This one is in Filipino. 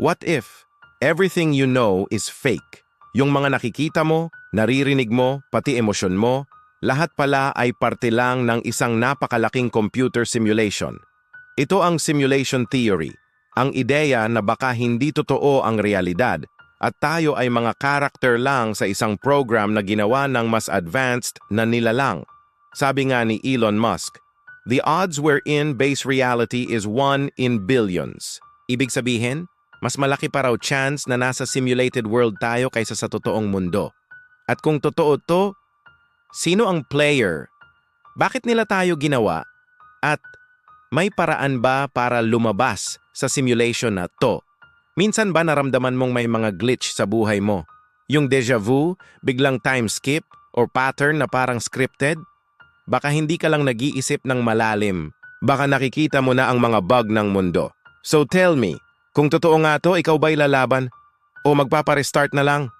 What if everything you know is fake? Yung mga nakikita mo, naririnig mo, pati emosyon mo, lahat pala ay parte lang ng isang napakalaking computer simulation. Ito ang simulation theory, ang ideya na baka hindi totoo ang realidad at tayo ay mga karakter lang sa isang program na ginawa ng mas advanced na nilalang. Sabi nga ni Elon Musk, The odds we're in base reality is 1 in billions. Ibig sabihin, mas malaki pa raw chance na nasa simulated world tayo kaysa sa totoong mundo. At kung totoo to, sino ang player? Bakit nila tayo ginawa? At may paraan ba para lumabas sa simulation na to? Minsan ba naramdaman mong may mga glitch sa buhay mo? Yung deja vu, biglang time skip, or pattern na parang scripted? Baka hindi ka lang nag-iisip ng malalim. Baka nakikita mo na ang mga bug ng mundo. So tell me, kung totoo nga to, ikaw ba'y lalaban? O magpaparestart na lang?